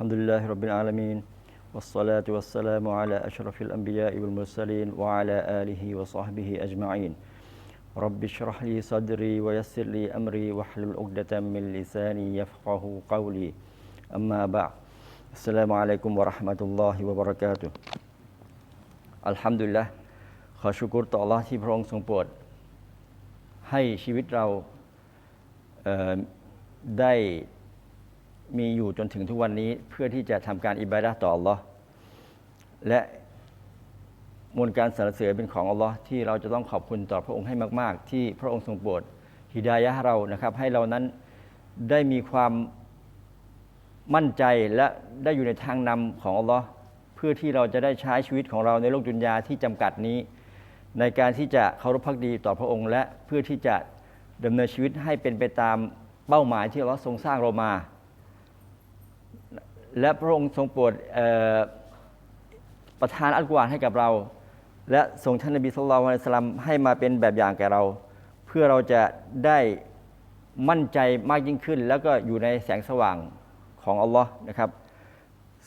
الحمد لله رب العالمين والصلاة والسلام على أشرف الأنبياء والمرسلين وعلى آله وصحبه أجمعين رب اشرح لي صدري ويسر لي أمري واحلل عقدة من لساني يفقه قولي أما بعد السلام عليكم ورحمة الله وبركاته อัลฮัมดุลิลละขอชุกุรต่อ Allah ที่พระองค์ทรงโปรด ให้ชีวิตเราเอ่อได้ มีอยู่จนถึงทุกวันนี้เพื่อที่จะทำการอิบาดะต่อ Allah และมวลการสรรเสริญเป็นของ Allah ที่เราจะต้องขอบคุณต่อพระองค์ให้มาก ๆ ที่พระองค์ทรงโปรดฮิดายะเรานะครับ ให้เรานั้นได้มีความมั่นใจและได้อยู่ในทางนำของ Allah เพื่อที่เราจะได้ใช้ชีวิตของเราในโลกดุนยาที่จำกัดนี้ ในการที่จะเคารพพักดีต่อพระองค์ และเพื่อที่จะดำเนินชีวิตให้เป็นไปตามเป้าหมายที่เราทรงสร้างเรามา และพระองค์ทรงโปรดประทานอัลกุรอานให้กับเรา และส่งท่านนบีสุลต่านละสลัมให้มาเป็นแบบอย่างแก่เรา เพื่อเราจะได้มั่นใจมากยิ่งขึ้น แล้วก็อยู่ในแสงสว่างของอัลลอฮ์นะครับ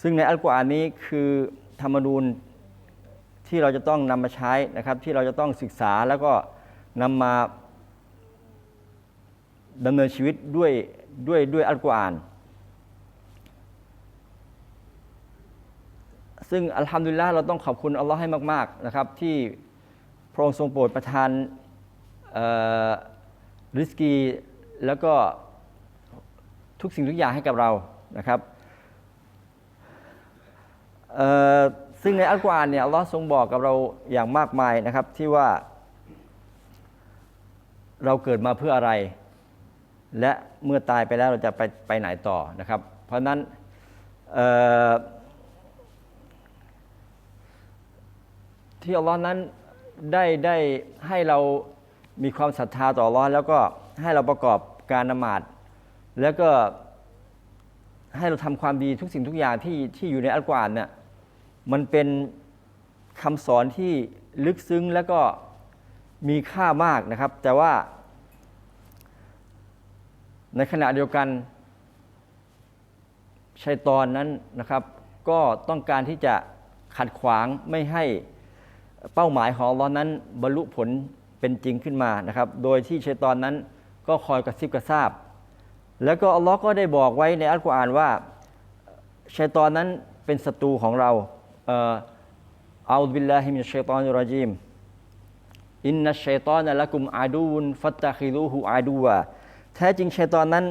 ซึ่งในอัลกุรอานนี้คือธรรมนูญที่เราจะต้องนำมาใช้นะครับ ที่เราจะต้องศึกษาแล้วก็นำมาดำเนินชีวิตด้วยด้วยด้วยอัลกุรอาน ซึ่งอัลฮัมดุลิลละเราต้องขอบคุณอัลลอฮ์ให้มากๆนะครับที่พระองค์ทรงโปรดประทานริสกี แล้วก็ทุกสิ่งทุกอย่างให้กับเรานะครับซึ่งในอัลกุรอานเนี่ยอัลลอฮ์ทรงบอกกับเราอย่างมากมายนะครับที่ว่าเราเกิดมาเพื่ออะไร และเมื่อตายไปแล้วเราจะไปไปไหนต่อนะครับ เพราะฉะนั้นเอ่อ ที่อัลลอฮ์นั้นได้ได้ให้เรามีความศรัทธาต่ออัลลอฮ์แล้วก็ให้เราประกอบการนมาดแล้วก็ให้เราทำความดีทุกสิ่งทุกอย่างที่ที่อยู่ในอัลกุรอานเนี่ยมันเป็นคำสอนที่ลึกซึ้งแล้วก็มีค่ามากนะครับ แต่ว่า ในขณะเดียวกันชัยตอนนั้นนะครับ ก็ต้องการที่จะขัดขวางไม่ให้ เป้าหมายของอัลอฮ์นั้นบรรลุผลเป็นจริงขึ้นมานะครับ โดยที่ชัยตอนนั้นก็คอยกระซิบกระซาบ แล้วก็อัลลอฮ์ก็ได้บอกไว้ในอัลกุรอานว่าชัยตอนนั้นเป็นศัตรูของเราเอัลบิลลาฮิมินชัยตอนรจีมอินนัชชัยตอนละกุมอาดูนฟัตตะคิลูฮูอาดูวะแท้จริงชัยตอนนั้น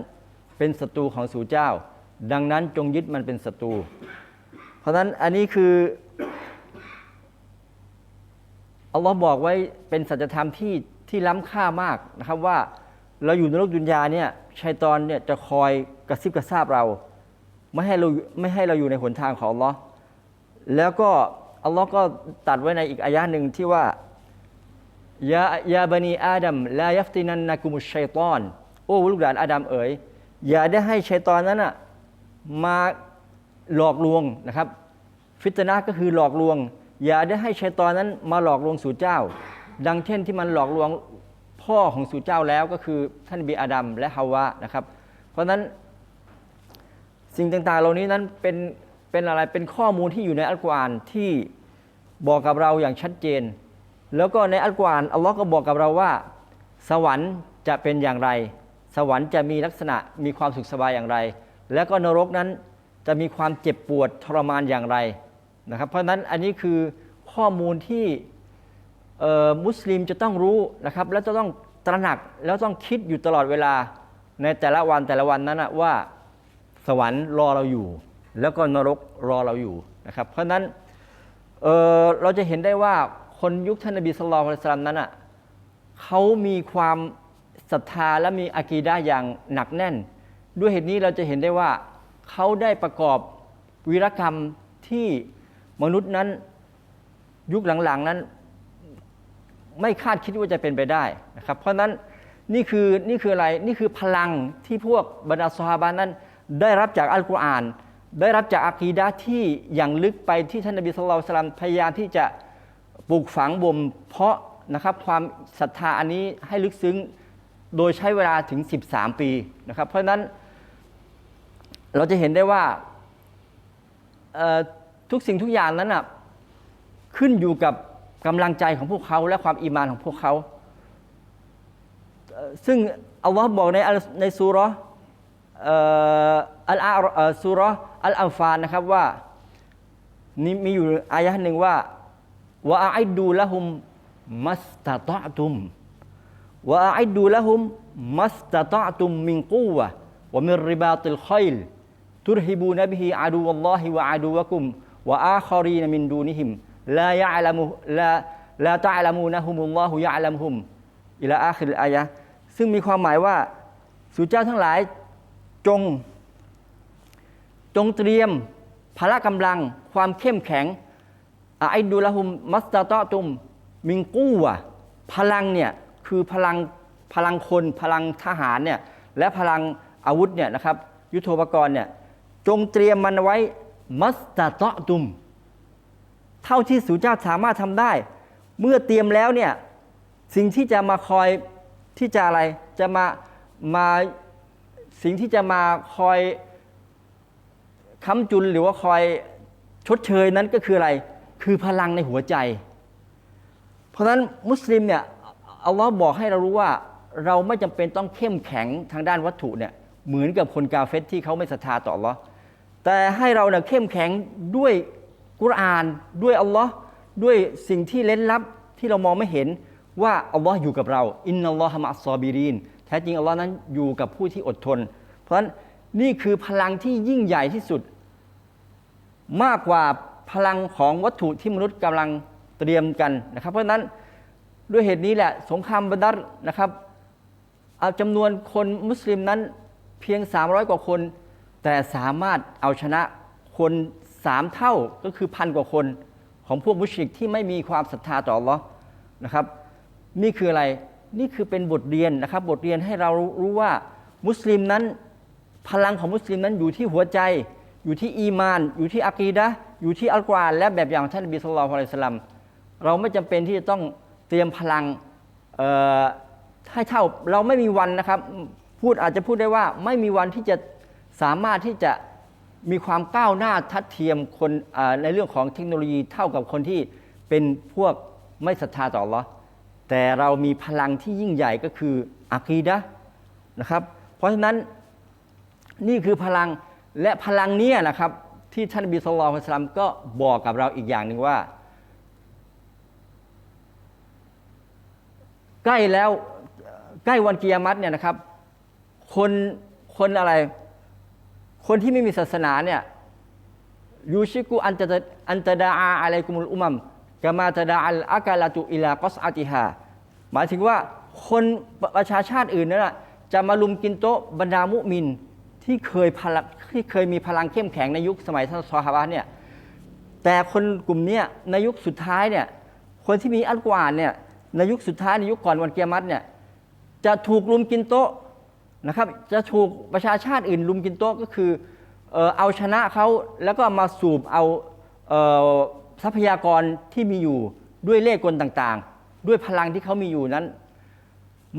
เป็นศัตรูของสู่เจ้า ดังนั้นจงยึดมันเป็นศัตรู เพราะฉะนั้นอันนี้คือ อัลลอฮ์บอกไว้เป็นสัจธรรมที่ที่ล้ำค่ามากนะครับว่าเราอยู่ในโลกดุนยาเนี่ยชัยตอนเนี่ยจะคอยกระซิบกระซาบเรา ไม่ให้เราไม่ให้เราอยู่ในหนทางของอัลลอฮ์แล้วก็อัลลอฮ์ก็ตัดไว้ในอีกอายะหนึ่งที่ว่ายายาบันีอาดัมลายัฟตินันนักุมุชชัยตอน โอ้ลูกหลานอาดัมเอ๋ยอย่าได้ให้ชัยตอนนั้นอะมาหลอกลวงนะครับ ฟิตนะก็คือหลอกลวง อย่าได้ให้ชัยตอนนั้นมาหลอกลวงสู่เจ้า ดังเช่นที่มันหลอกลวงพ่อของสู่เจ้าแล้วก็คือท่านบีอาดัมและฮาวะนะครับ เพราะฉะนั้นสิ่งต่างๆ เหล่านี้นั้นเป็นเป็นอะไรเป็นข้อมูลที่อยู่ในอัลกุรอานที่บอกกับเราอย่างชัดเจน แล้วก็ในอัลกุรอานอัลลอฮ์ก็บอกกับเราว่า สวรรค์จะเป็นอย่างไร สวรรค์จะมีลักษณะมีความสุขสบายอย่างไร แล้วก็นรกนั้นจะมีความเจ็บปวดทรมานอย่างไร นะครับเพราะนั้นอันนี้คือข้อมูลที่มุสลิมจะต้องรู้นะครับและจะต้องตระหนักแล้วต้องคิดอยู่ตลอดเวลาในแต่ละวันแต่ละวันนั้นว่าสวรรค์รอเราอยู่ แล้วก็นรกรอเราอยู่นะครับเพราะนั้นเเราจะเห็นได้ว่าคนยุคท่านนบีสุลต่านสลัมนั้นอะเขามีความศรัทธาและมีอากีดะอย่างหนักแน่น ด้วยเหตุนี้เราจะเห็นได้ว่าเขาได้ประกอบวีรกรรมที่ มนุษย์นั้นยุคหลังๆนั้น ไม่คาดคิดว่าจะเป็นไปได้นะครับ เพราะนั้นนี่คือนี่คืออะไรนี่คือพลังที่พวกบรรดาสฮาบานั้น ได้รับจากอัลกุรอาน ได้รับจากอากีดะที่อย่างลึกไปที่ท่านนบีสุลต่านพยายามที่จะปลูกฝังบ่มเพาะนะครับความศรัทธาอันนี้ให้ลึกซึ้งโดยใช้เวลาถึง 13 ปีนะครับ เพราะฉะนั้นเราจะเห็นได้ว่า ทุกสิ่งทุกอย่างนั้นน่ะขึ้นอยู่กับกำลังใจของพวกเขาและความอีมานของพวกเขาเอ่อซึ่งอัลลอฮ์บอกในอัลในซูเราะห์เอ่ออัลอาเอ่อซูเราะห์อัลอัมฟานนะครับว่านี่มีอยู่อายะห์หนึ่งว่าวะอาอิดดูละหุมมัสตะตะตุม وأعدوا لهم ما استطعتم من قوة ومن رباط الخيل ترهبون به عدو الله وعدوكم วะอาคอรีนมินดูนิฮิมลายะละมุลาลาตาละมูนะฮุมุลลอฮุยะละมุมอิลาอาคิลอายะซึ่งมีความหมายว่าสู่เจ้าทั้งหลายจง จงเตรียมพละกำลังความเข้มแข็งไอดูละหุมมัสตาโตตุม มิงกู้อะพลังเนี่ยคือพลังพลังคนพลังทหารเนี่ยและพลังอาวุธเนี่ยนะครับยุโทโธปกรณ์เนี่ยจงเตรียมมันไว้ มัสตาตอตุม เท่าที่สูเจ้าสามารถทำได้ เมื่อเตรียมแล้วเนี่ย สิ่งที่จะมาคอยที่จะอะไรจะมามาสิ่งที่จะมาคอยค้ำจุนหรือว่าคอยชดเชยนั้นก็คืออะไร คือพลังในหัวใจ เพราะฉะนั้นมุสลิมเนี่ยอัลลอฮ์บอกให้เรารู้ว่าเราไม่จำเป็นต้องเข้มแข็งทางด้านวัตถุเนี่ยเหมือนกับคนกาเฟตที่เขาไม่ศรัทธาต่ออัลลอฮ์ แต่ให้เราเนี่ยเข้มแข็งด้วยกุรอาน ด้วยอัลลอฮ์ด้วยสิ่งที่เล้นลับที่เรามองไม่เห็นว่าอัลลอฮ์อยู่กับเรา อินนัลลอฮะมะอัสซอบิรีนแท้จริงอัลลอฮ์นั้นอยู่กับผู้ที่อดทน เพราะฉะนั้นนี่คือพลังที่ยิ่งใหญ่ที่สุด มากกว่าพลังของวัตถุที่มนุษย์กำลังเตรียมกันนะครับ เพราะฉะนั้นด้วยเหตุนี้แหละสงครามบัดรนะครับเอาจำนวนคนมุสลิมนั้นเพียง 300 กว่าคน แต่สามารถเอาชนะคนสามเท่าก็คือพันกว่าคนของพวกมุชริกที่ไม่มีความศรัทธาต่ออัลอนะครับ นี่คืออะไรนี่คือเป็นบทเรียนนะครับ บทเรียนให้เรารู้ว่ามุสลิมนั้นพลังของมุสลิมนั้นอยู่ที่หัวใจ อยู่ที่อีมาน อยู่ที่อะกีดะอยู่ที่อัลกุรอานและแบบอย่างท่านนบีสุลต่านละสลัมเราไม่จำเป็นที่จะต้องเตรียมพลังให้เท่าเราไม่มีวันนะครับ พูดอาจจะพูดได้ว่าไม่มีวันที่จะ สามารถที่จะมีความก้าวหน้าทัดเทียมคนในเรื่องของเทคโนโลยีเท่ากับคนที่เป็นพวกไม่ศรัทธาต่ออัลลอแต่เรามีพลังที่ยิ่งใหญ่ก็คืออะกีดะนะครับ เพราะฉะนั้นนี่คือพลังและพลังนี้นะครับ ที่ท่านบีสุลต่านสลัมก็บอกกับเราอีกอย่างหนึ่งว่า ใกล้แล้วใกล้วันกิยามัตเนี่ยนะครับ คนคนอะไร คนที่ไม่มีศาสนาเนี่ยยูชิกุอันจะอันตะดาอาอะไรกุมุลอุมัมกามาตะดาอัลอากาลาตุอิลากอสอาติฮาหมายถึงว่าคนประชาชาติอื่นนั่นแหละจะมาลุมกินโต๊ะบรรดามุมินที่เคยพลังที่เคยมีพลังเข้มแข็งในยุคสมัยท่านซอฮาบะเนี่ยแต่คนกลุ่มนี้ในยุคสุดท้ายเนี่ยคนที่มีอัลกุรอานเนี่ยในยุคสุดท้ายในยุคก่อนวันเกียรติเนี่ยจะถูกลุมกินโต๊ะ นะครับจะถูกประชาชาติอื่นลุมกินโต๊ะก็คือเออเอาชนะเขาแล้วก็มาสูบเอาทรัพยากรที่มีอยู่ด้วยเล่ห์กลต่างๆ ด้วยพลังที่เขามีอยู่นั้น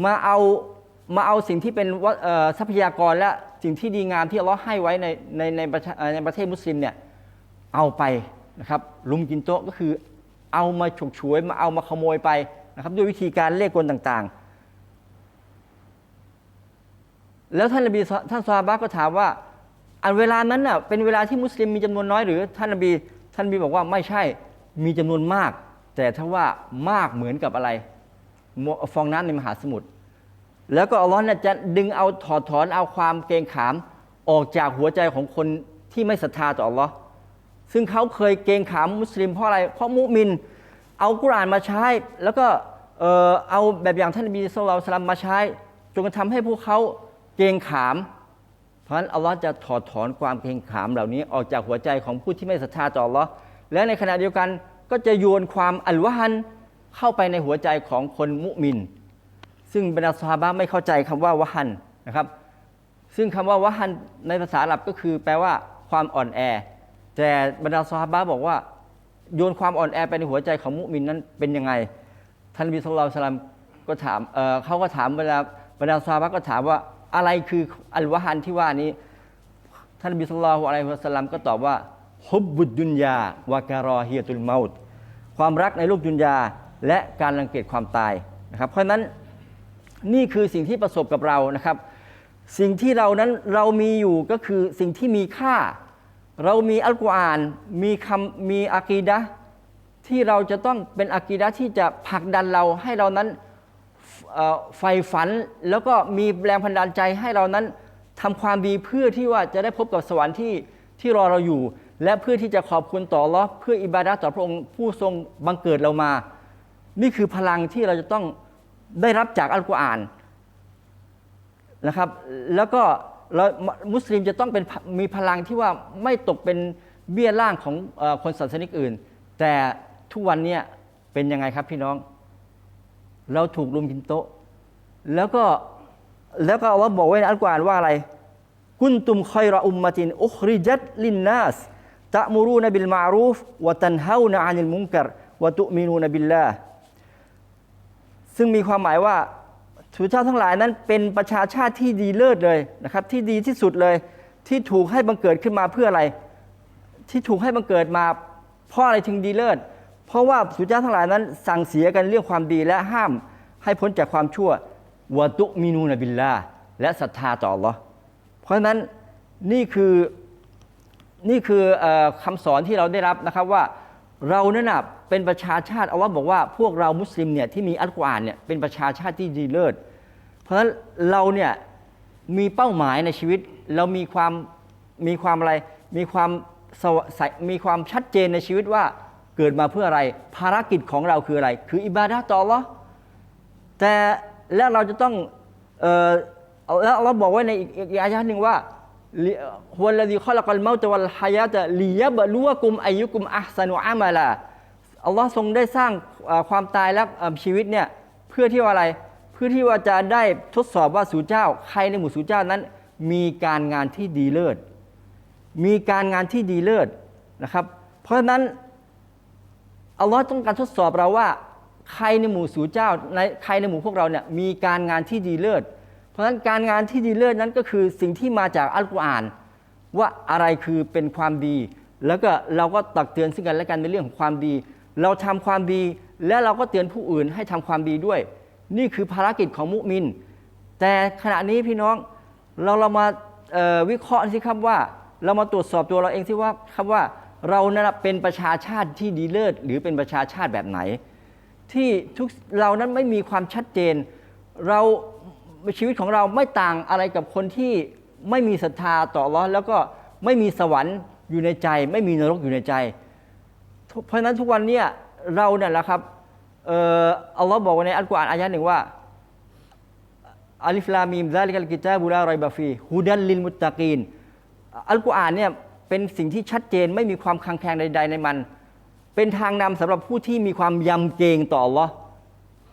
มาเอามาเอาสิ่งที่เป็นทรัพยากรและสิ่งที่ดีงามที่เลาให้ไว้ในในในประเอ่อในประเทศมุสลิมเนี่ยเอาไปนะครับลุมกินโต๊ะก็คือเอามาฉกฉวยมาเอามาขโมยไปนะครับด้วยวิธีการเล่ห์กลต่างๆ แล้วท่านนบีท่านซาบะก็ถามว่า อันเวลานั้นน่ะเป็นเวลาที่มุสลิมมีจำนวนน้อยหรือท่านนบีท่านนบีบอกว่าไม่ใช่มีจำนวนมาก แต่ถ้าว่ามากเหมือนกับอะไร ฟองน้ำในมหาสมุทรแล้วก็อัลลอฮ์เนี่ยจะดึงเอาถอดถอนเอาความเกรงขามออกจากหัวใจของคนที่ไม่ศรัทธาต่ออัลลอฮ์ซึ่งเขาเคยเกรงขามมุสลิมเพราะอะไร เพราะมุมิน เอากุรานมาใช้ แล้วก็เออเอาแบบอย่างท่านนบีสุลต่านสลัมมาใช้จนกระทำให้พวกเขา เกรงขาม เพราะฉะนั้นอัลลอฮ์จะถอดถอนความเกรงขามเหล่านี้ออกจากหัวใจของผู้ที่ไม่ศรัทธาต่ออัลลอฮ์และในขณะเดียวกันก็จะโยนความอัลวะฮันเข้าไปในหัวใจของคนมุมิน ซึ่งบรรดาซอฮาบะไม่เข้าใจคำว่าวะฮันนะครับ ซึ่งคำว่าวะฮันในภาษาอาหรับก็คือแปลว่าความอ่อนแอ แต่บรรดาซอฮาบะบอกว่าโยนความอ่อนแอไปในหัวใจของมุมินนั้นเป็นยังไง ท่านบีสุลานสลัมก็ถามเเขาก็ถามบรรดาบรรดาซาบะก็ถามว่า อะไรคืออัลวะฮันที่ว่านี้ ท่านบีสุลต่านอะไรฮิวะสัลลัมก็ตอบว่าฮุบบุดดุนยาวาการอเฮียตุลเมาตความรักในโลกดุนยาและการรังเกียจความตายนะครับ เพราะนั้นนี่คือสิ่งที่ประสบกับเรานะครับ สิ่งที่เรานั้นเรามีอยู่ก็คือสิ่งที่มีค่า เรามีอัลกุรอานมีคำมีอากีดะที่เราจะต้องเป็นอากีดะที่จะผลักดันเราให้เรานั้น ใฝ่ฝันแล้วก็มีแรงพันดาลใจให้เรานั้นทำความดีเพื่อที่ว่าจะได้พบกับสวรรค์ที่ที่รอเราอยู่ และเพื่อที่จะขอบคุณต่ออัลเลอเพื่ออิบาดะต่อพระองค์ผู้ทรงบังเกิดเรามา นี่คือพลังที่เราจะต้องได้รับจากอัลกุรอานนะครับ แล้วก็เรามุสลิมจะต้องเป็นมีพลังที่ว่าไม่ตกเป็นเบี้ยล่างของอคนศาสนิกอื่น แต่ทุกวันนี้เป็นยังไงครับพี่น้อง เราถูกลุมกินโต๊ะ แล้วก็แล้วก็อัลลอฮ์บอกไว้ในอัลกุรอานว่าอะไร กุนตุมคอยรออุมมะตินอุคริจัตลินนัสตะมุรูนบิลมารูฟวะตันฮาวนะอานิลมุนกัรวะตุมินูนบิลลาซึ่งมีความหมายว่าถือเจ้าทั้งหลายนั้นเป็นประชาชาติที่ดีเลิศเลยนะครับ ที่ดีที่สุดเลย ที่ถูกให้บังเกิดขึ้นมาเพื่ออะไร ที่ถูกให้บังเกิดมาเพราะอะไรถึงดีเลิศ เพราะว่าสุจ้าทั้งหลายนั้น สั่งเสียกันเรื่องความดีและห้ามให้พ้นจากความชั่ววะตุมินูนบิลลาและศรัทธาต่อ Allah เพราะฉะนั้นนี่คือนี่คือออคำสอนที่เราได้รับนะครับว่าเราเนั่นนะเป็นประชาชาติอัลลอฮ์บอกว่าพวกเรามุสลิมเนี่ยที่มีอัลกุรอานเนี่ยเป็นประชาชาติที่ดีเลิศ เพราะฉะนั้นเราเนี่ยมีเป้าหมายในชีวิต เรามีความมีความอะไร มีความใสมีความชัดเจนในชีวิตว่า เกิดมาเพื่ออะไร ภารกิจของเราคืออะไร คืออิบาดะต่อ Allah แต่แล้วเราจะต้องเออแล้วเราบอกไว้ในอีกอีกอายะห์หนึ่งว่าฮวลลซีข้อลักัลเมาตะวัลฮายาตะลิยะบะลุวกุมอายุกุมอัฮซานุอามาลาอัลลอฮ์ทรงได้สร้างความตายและชีวิตเนี่ยเพื่อที่ว่าอะไรเพื่อที่ว่าจะได้ทดสอบว่าสู่เจ้า ใครในหมู่สู่เจ้านั้น มีการงานที่ดีเลิศ มีการงานที่ดีเลิศนะครับ เพราะฉะนั้น อัลลอฮ์ต้องการทดสอบเราว่า ใครในหมู่สู่เจ้าในใครในหมู่พวกเราเนี่ยมีการงานที่ดีเลิศ เพราะฉะนั้นการงานที่ดีเลิศนั้นก็คือสิ่งที่มาจากอัลกุรอาน ว่าอะไรคือเป็นความดี แล้วก็เราก็ตักเตือนซึ่งกันและกันในเรื่องของความดี เราทำความดีและเราก็เตือนผู้อื่นให้ทำความดีด้วย นี่คือภารกิจของมุมิน แต่ขณะนี้พี่น้องเราเรามาวิเคราะห์สิครับว่า เรามาตรวจสอบตัวเราเองสิว่าครับว่า เรานั้นเป็นประชาชาติที่ดีเลิศหรือเป็นประชาชาติแบบไหน ที่ทุกเรานั้นไม่มีความชัดเจน เราชีวิตของเราไม่ต่างอะไรกับคนที่ไม่มีศรัทธาต่ออัลเลอแล้วก็ไม่มีสวรรค์อยู่ในใจ ไม่มีนรกอยู่ในใจ เพราะฉะนั้นทุกวันเนี้เราเนี่ยแหละครับเอ่ออัลลอฮ์บอกในอัลกุรอานอายะห์หนึ่งว่าอัลิฟลามีมซาลิกัลกิตาบุลารอยบาฟีฮุดันลิลมุตตะกีนอัลกุรอานเนี่ย เป็นสิ่งที่ชัดเจนไม่มีความคลางแคลงใด ๆ ในมัน เป็นทางนำสำหรับผู้ที่มีความยำเกรงต่ออัลลอฮ์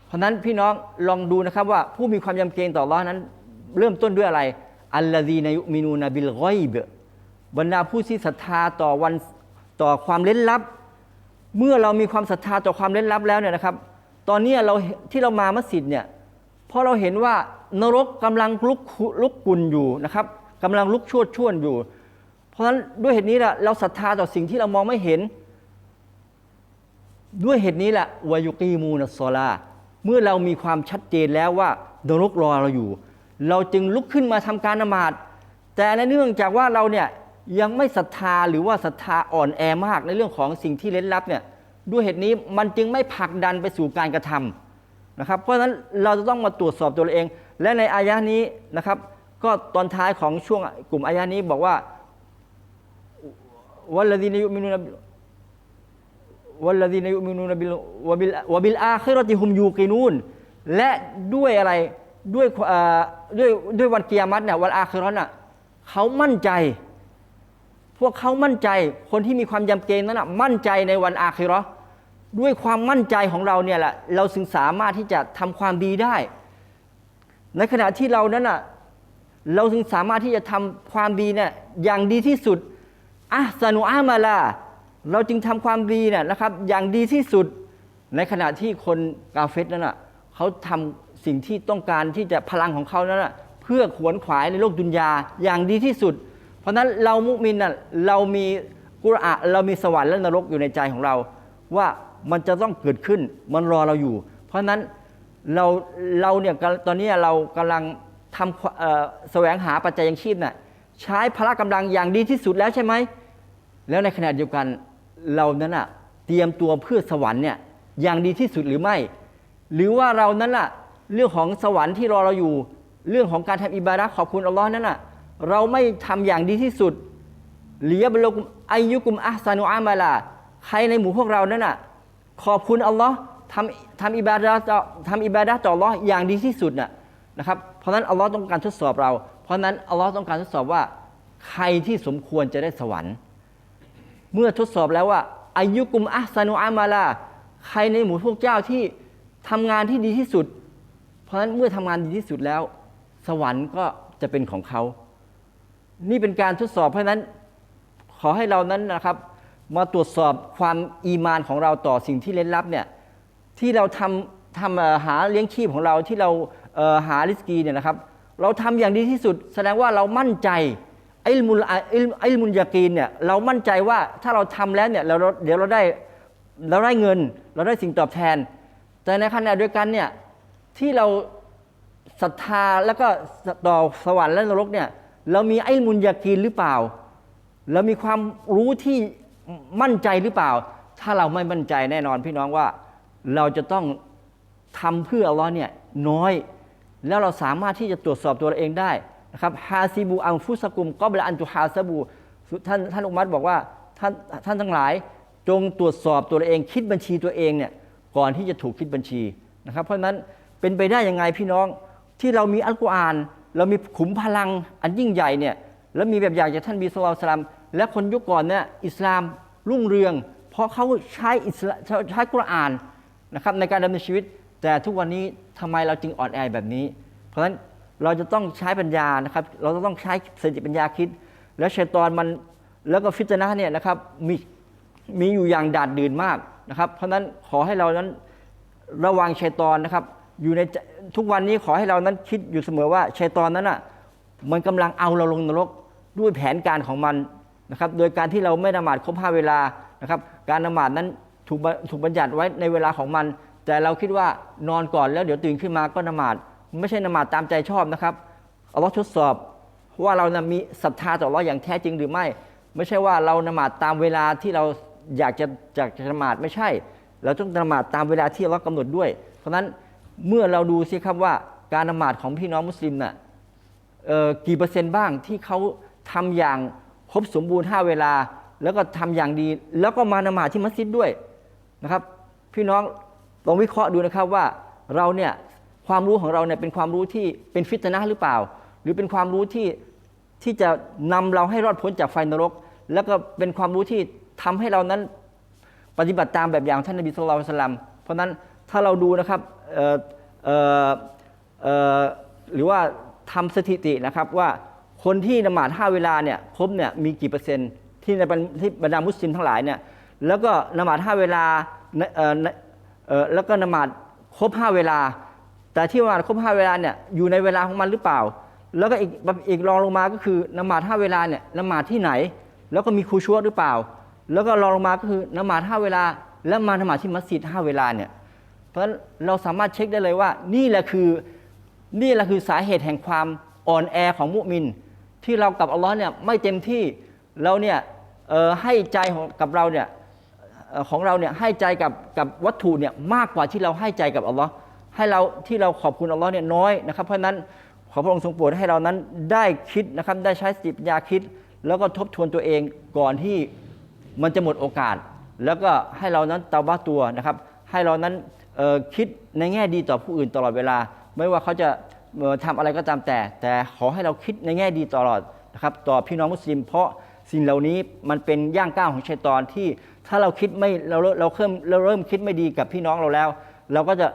เพราะนั้นพี่น้องลองดูนะครับว่าผู้มีความยำเกรงต่ออัลลอฮ์นั้น เริ่มต้นด้วยอะไรอัลลอฮีนายุมินูนาบิลกอยบบรรดาผู้ที่ศรัทธาต่อวันต่อความเล้นลับ เมื่อเรามีความศรัทธาต่อความเล้นลับแล้วเนี่ยนะครับ ตอนนี้เราที่เรามามัสยิดเนี่ยพราะเราเห็นว่านรกกำลังลุกลุกกุนอยู่นะครับกำลังลุกชวดช่วนอยู่ เพราะฉะนั้นด้วยเหตุนี้แหละเราศรัทธาต่อสิ่งที่เรามองไม่เห็น ด้วยเหตุนี้แหละวายุกีมูนัสซลาเมื่อเรามีความชัดเจนแล้วว่านรกรอเราอยู่ เราจึงลุกขึ้นมาทำการนมาดแต่ในเนื่องจากว่าเราเนี่ยยังไม่ศรัทธาหรือว่าศรัทธาอ่อนแอมากในเรื่องของสิ่งที่เล้นลับเนี่ยด้วยเหตุนี้มันจึงไม่ผลักดันไปสู่การกระทำนะครับ เพราะฉะนั้นเราจะต้องมาตรวจสอบตัวเราเอง และในอายะนี้นะครับ ก็ตอนท้ายของช่วงกลุ่มอายะนี้บอกว่า วัลลดีนยุมินุนวัลลดีนยุมินูนบิลวบิลวบิลอาคิรอติฮุมยูกินูนและด้วยอะไรด้วยด้วยด้วยวันกิยามัตเนี่ยวันอาคิรอนน่ะเขามั่นใจ พวกเขามั่นใจ คนที่มีความยำเกรงนั้นน่ะมั่นใจในวันอาคิราะห์ด้วยความมั่นใจของเราเนี่ยแหละเราจึงสามารถที่จะทำความดีได้ ในขณะที่เรานั้นน่ะเราจึงสามารถที่จะทำความดีเนี่ยอย่างดีที่สุด อะสนุอามาลาเราจึงทำความดีเนี่ยนะครับ อย่างดีที่สุดในขณะที่คนกาเฟตนั้นน่ะเขาทำสิ่งที่ต้องการที่จะพลังของเขานั้นน่ะเพื่อขวนขวายในโลกดุนยาอย่างดีที่สุด เพราะฉะนั้นเรามุมินน่ะเรามีกุรอานเรามีสวรรค์และนรกอยู่ในใจของเรา ว่ามันจะต้องเกิดขึ้นมันรอเราอยู่ เพราะฉะนั้นเราเราเนี่ยตอนนี้เรากำลังทำแสวงหาปัจจัยยังชีพน่ะใช้พละกำลังอย่างดีที่สุดแล้วใช่ไหม แล้วในขณะเดียวกันเรานั้นอะเตรียมตัวเพื่อสวรรค์เนี่ยอย่างดีที่สุดหรือไม่ หรือว่าเรานั้นล่ะเรื่องของสวรรค์ที่รอเราอยู่ เรื่องของการทำอิบาดะขอบคุณอัลลอฮ์นั้นน่ะเราไม่ทำอย่างดีที่สุดเลียบลกุมอายุกุมอัสซานุอามาลาใครในหมู่พวกเรานั้นน่ะขอบคุณอัลลอฮ์ทำทำอิบาดะทำอิบาดะต่ออัลลอฮ์อย่างดีที่สุดน่ะนะครับเพราะนั้นอัลลอฮ์ต้องการทดสอบเรา เพราะนั้นอัลลอฮ์ต้องการทดสอบว่า ใครที่สมควรจะได้สวรรค์ เมื่อทดสอบแล้วว่าอายุกุมอัสานุอามาลาใครในหมู่พวกเจ้าที่ทำงานที่ดีที่สุด เพราะฉะนั้นเมื่อทำงานดีที่สุดแล้ว สวรรค์ก็จะเป็นของเขา นี่เป็นการทดสอบเพราะฉะนั้น ขอให้เรานั้นนะครับ มาตรวจสอบความอีมานของเราต่อสิ่งที่เล่นลับเนี่ยที่เราทำทำหาเลี้ยงชีพของเราที่เราหาริสกีเนี่ยนะครับ เราทำอย่างดีที่สุด แสดงว่าเรามั่นใจ ไอ้มุลไอ้ไอ้มุลยากีนเนี่ยเรามั่นใจว่าถ้าเราทำแล้วเนี่ยเราเดี๋ยวเราได้เราได้เงิน เราได้สิ่งตอบแทน แต่ในขณะเดียวกันเนี่ยที่เราศรัทธาแล้วก็ต่อสวรรค์และนรกเนี่ยเรามีไอ้มุนยากีนหรือเปล่า เรามีความรู้ที่มั่นใจหรือเปล่า ถ้าเราไม่มั่นใจแน่นอนพี่น้องว่าเราจะต้องทำเพื่ออัลลอฮ์เนี่ยน้อย แล้วเราสามารถที่จะตรวจสอบตัวเราเองได้ นะครับฮาซิบูอังฟุสกุมก็เบลอันตุฮาซบูท่านท่านอุมัตบอกว่าท่านท่านทั้งหลายจงตรวจสอบตัวเองคิดบัญชีตัวเองเนี่ยก่อนที่จะถูกคิดบัญชีนะครับ เพราะฉะนั้นเป็นไปได้ยังไงพี่น้องที่เรามีอัลกุรอาน เรามีขุมพลังอันยิ่งใหญ่เนี่ยแล้วมีแบบอย่างจากท่านบีสุลาสลัมและคนยุคก่อนเนี่ยอิสลามรุ่งเรือง เพราะเขาใช้อิสลามใช้กุรอานนะครับในการดำเนินชีวิต แต่ทุกวันนี้ทำไมเราจึงอ่อนแอแบบนี้ เพราะฉะนั้น เราจะต้องใช้ปัญญานะครับ เราจะต้องใช้สติปัญญาคิด และชัยตอนมันแล้วก็ฟิตนะห์เนี่ยนะครับมีมีอยู่อย่างดาดดื่นมากนะครับ เพราะนั้นขอให้เรานั้นระวังชัยตอนนะครับ อยู่ในทุกวันนี้ขอให้เรานั้นคิดอยู่เสมอว่าชัยตอนนั้นอะมันกำลังเอาเราลงนรกด้วยแผนการของมันนะครับ โดยการที่เราไม่นมาดครบห้าเวลานะครับ การนมาดนั้นถูกถูกบัญญัติไว้ในเวลาของมัน แต่เราคิดว่านอนก่อนแล้วเดี๋ยวตื่นขึ้นมาก็นมาด ไม่ใช่นมาตามใจชอบนะครับอัลลอฮ์ทดสอบว่าเรานะมีศรัทธาต่ออัลลอฮ์อย่างแท้จริงหรือไม่ ไม่ใช่ว่าเรานมาตามเวลาที่เราอยากจะอยากจะนมาดไม่ใช่ เราต้องนมาตามเวลาที่อัลลอฮ์กำหนดด้วย เพราะฉะนั้นเมื่อเราดูสิครับว่าการนมาดของพี่น้องมุสลิมน่ะเอ่อกี่เปอร์เซ็นต์บ้างที่เขาทำอย่างครบสมบูรณ์ห้าเวลา แล้วก็ทำอย่างดี แล้วก็มานมาดที่มัสยิดด้วยนะครับ พี่น้องลองวิเคราะห์ดูนะครับว่าเราเนี่ย ความรู้ของเราเนี่ยเป็นความรู้ที่เป็นฟิตนะห์หรือเปล่า หรือเป็นความรู้ที่ที่จะนำเราให้รอดพ้นจากไฟนรก แล้วก็เป็นความรู้ที่ทำให้เรานั้นปฏิบัติตามแบบอย่างท่านนบีสุลต่านสลัมเพราะนั้นถ้าเราดูนะครับหรือว่าทำสถิตินะครับว่าคนที่นมาดห้าเวลาเนี่ยครบเนี่ยมีกี่เปอร์เซ็นต์ที่ในบรรที่บรรดามุสลิมทั้งหลายเนี่ยแล้วก็นมาดห้าเวลาแล้วก็นมาดครบห้าเวลา แต่ที่มาดครบห้าเวลาเนี่ยอยู่ในเวลาของมันหรือเปล่า แล้วก็อีกอีกรองลงมาก็คือนมาดห้าเวลาเนี่ยนมาดที่ไหน แล้วก็มีครูชัวหรือเปล่า แล้วก็รองลงมาก็คือนมาดห้าเวลา แล้วมานมาดที่มัสยิดห้าเวลาเนี่ยเพราะเราสามารถเช็คได้เลยว่า นี่แหละคือนี่แหละคือสาเหตุแห่งความอ่อนแอของมุมิน ที่เรากับอัลลอฮ์เนี่ยไม่เต็มที่เราเนี่ยให้ใจของกับเราเนี่ยของเราเนี่ยให้ใจกับกับวัตถุเนี่ยมากกว่าที่เราให้ใจกับอัลลอฮ์ ให้เราที่เราขอบคุณอัลลอฮ์เนี่ยน้อยนะครับ เพราะนั้นขอพระองค์ทรงโปรดให้เรานั้นได้คิดนะครับได้ใช้สติปัญญาคิด แล้วก็ทบทวนตัวเองก่อนที่มันจะหมดโอกาส แล้วก็ให้เรานั้นเตาบ้าตัวนะครับ ให้เรานั้นคิดในแง่ดีต่อผู้อื่นตลอดเวลา ไม่ว่าเขาจะเอ่อทำอะไรก็ตามแต่ แต่ขอให้เราคิดในแง่ดีตลอดนะครับต่อพี่น้องมุสลิม เพราะสิ่งเหล่านี้มันเป็นย่างก้าวของชัยตอนที่ถ้าเราคิดไม่เราเราเริ่มเราเริ่มคิดไม่ดีกับพี่น้องเราแล้ว เราก็จะ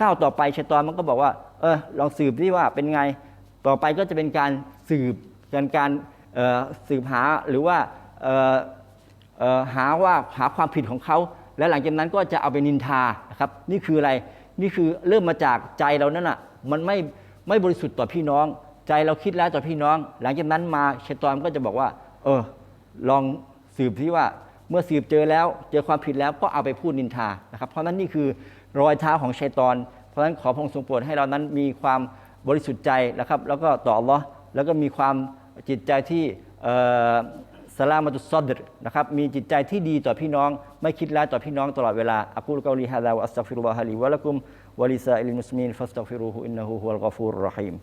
ก้าวต่อไปชัยตอนมันก็บอกว่า เออลองสืบที่ว่าเป็นไงต่อไปก็จะเป็นการสืบการการสืบหาหรือว่าหาว่าหาความผิดของเขา และหลังจากนั้นก็จะเอาไปนินทานะครับนี่คืออะไรนี่คือเริ่มมาจากใจเรานั่นอะมันไม่ไม่บริสุทธิ์ต่อพี่น้อง ใจเราคิดแล้วต่อพี่น้อง หลังจากนั้นมาเชตอนก็จะบอกว่า เออลองสืบที่ว่าเมื่อสืบเจอแล้วเจอความผิดแล้วก็เอาไปพูดนินทานะครับ เพราะฉะนั้นนี่คือ รอยเท้าของชัยตอน เพราะฉะนั้นขอพระองค์ทรงโปรดให้เรานั้นมีความบริสุทธิ์ใจนะครับ แล้วก็ต่ออัลลอฮ์แล้วก็มีความจิตใจที่สลามาตุสซอดรนะครับมีจิตใจที่ดีต่อพี่น้อง ไม่คิดร้ายต่อพี่น้องตลอดเวลาอักูลกอลีฮะดาวอัสตัฟิรุลลอฮะลีวะลักุมวะลิซาอิลมุสลิมีนฟัสตัฟิรูฮุอินนะฮูฮุวัลกอฟูรรอฮีม